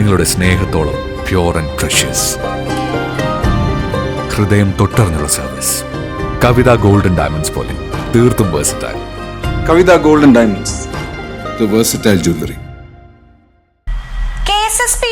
നിങ്ങളുടെ സ്നേഹത്തോളം pure and precious ഹൃദയം തൊട്ടറിഞ്ഞുള്ള സർവീസ് കവിത ഗോൾഡൻ ഡയമണ്ട്സ് പോലെ തീർത്തും versatile Kavitha golden diamonds the versatile jewellery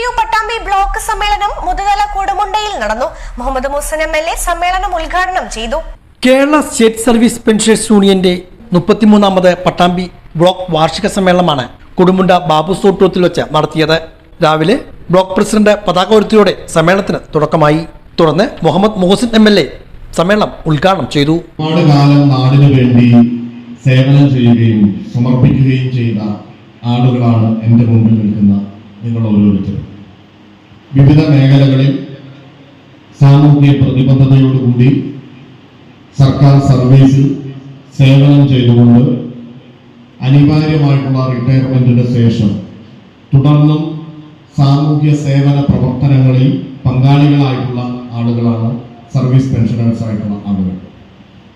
U Pattambi block സമ്മേളനം മുതുതല കൊടുമുണ്ടയിൽ നടന്നു. Muhammad Muhsin M L A സമ്മേളനം ഉദ്ഘാടനം ചെയ്തു. കേരള സ്റ്റേറ്റ് സർവീസ് പെൻഷേഴ്സ് യൂണിയന്റെ മുപ്പത്തിമൂന്നാമത് പട്ടാമ്പി ബ്ലോക്ക് വാർഷിക സമ്മേളനമാണ് കൊടുമുണ്ട ബാബു സോട്ടൂത്തിൽ വെച്ച് നടത്തിയത്. രാവിലെ ബ്ലോക്ക് പ്രസിഡന്റ് പതാക ഉയർത്തിയോടെ സമ്മേളനത്തിന് തുടക്കമായി. തുടർന്ന് Muhammad Muhsin M L A സമ്മേളനം ഉദ്ഘാടനം ചെയ്തു. വേണ്ടി സേവനം ചെയ്യുകയും സമർപ്പിക്കുകയും ചെയ്ത ആളുകളാണ് എന്റെ മുമ്പിൽ നിൽക്കുന്ന നിങ്ങൾ ഓരോരുത്തരും. വിവിധ മേഖലകളിൽ സാമൂഹ്യ പ്രതിബദ്ധതയോടുകൂടി സർക്കാർ സർവീസിൽ സേവനം ചെയ്തുകൊണ്ട് അനിവാര്യമായിട്ടുള്ള റിട്ടയർമെന്റിന് ശേഷം തുടർന്നും സാമൂഹ്യ സേവന പ്രവർത്തനങ്ങളിൽ പങ്കാളികളായിട്ടുള്ള ആളുകളാണ് സർവീസ് പെൻഷനേഴ്സ് ആയിട്ടുള്ള ആളുകൾ.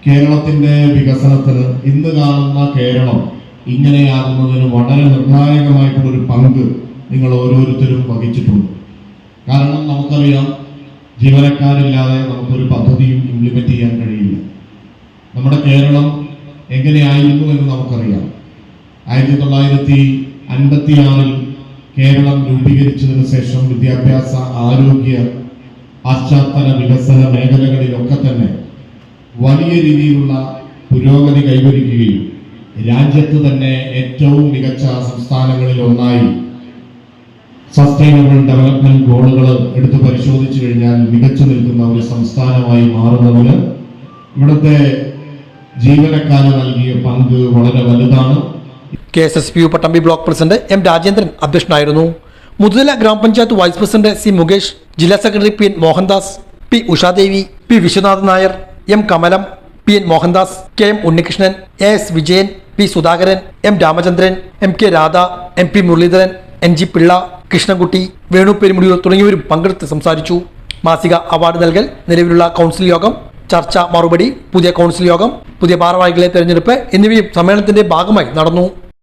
കേരളത്തിന്റെ വികസനത്തിന് ഇന്ന് കാണുന്ന കേരളം ഇങ്ങനെയാകുന്നതിന് വളരെ നിർണായകമായിട്ടുള്ളൊരു പങ്ക് നിങ്ങൾ ഓരോരുത്തരും വഹിച്ചിട്ടുണ്ട്. കാരണം നമുക്കറിയാം ജീവനക്കാരില്ലാതെ നമുക്കൊരു പദ്ധതിയും ഇംപ്ലിമെന്റ് ചെയ്യാൻ കഴിയില്ല. നമ്മുടെ കേരളം എങ്ങനെയായിരുന്നു എന്ന് നമുക്കറിയാം. ആയിരത്തി തൊള്ളായിരത്തി അൻപത്തിയാറിൽ കേരളം രൂപീകരിച്ചതിന് ശേഷം വിദ്യാഭ്യാസ ആരോഗ്യ പശ്ചാത്തല വികസന മേഖലകളിലൊക്കെ തന്നെ വലിയ രീതിയിലുള്ള പുരോഗതി കൈവരിക്കുകയും രാജ്യത്ത് തന്നെ ഏറ്റവും മികച്ച സംസ്ഥാനങ്ങളിൽ ഒന്നായി സസ്റ്റൈനബിൾ ഡെവലപ്മെന്റ് ഗോളുകൾ എടുത്തു പരിശോധിച്ചു കഴിഞ്ഞാൽ മികച്ചു നിൽക്കുന്ന ഒരു സംസ്ഥാനമായി മാറുന്നതിന് ഇവിടുത്തെ ജീവനക്കാർ നൽകിയ പങ്ക് വളരെ വലുതാണ്. K S S P U Pattambi block president M Rajendran അധ്യക്ഷനായിരുന്നു. മുതുതല ഗ്രാമപഞ്ചായത്ത് വൈസ് പ്രസിഡന്റ് സി മുകേഷ് ജില്ലാ secretary P N Mohandas P Ushadevi P Viswanathan Nair M Kamalam P N Mohandas K M Unnikrishnan A S Vijayan P Sudhakaran M Ramachandran M K Radha M P Muraleedharan N G Pillai Krishnankutty Venu Perumudiyoor തുടങ്ങിയവരും പങ്കെടുത്ത് സംസാരിച്ചു. മാസിക award നൽകൽ നിലവിലുള്ള council യോഗം ചർച്ച മറുപടി പുതിയ കൗൺസിൽ യോഗം പുതിയ ഭാരവാഹികളെ തെരഞ്ഞെടുപ്പ് എന്നിവയും സമ്മേളനത്തിന്റെ ഭാഗമായി നടന്നു.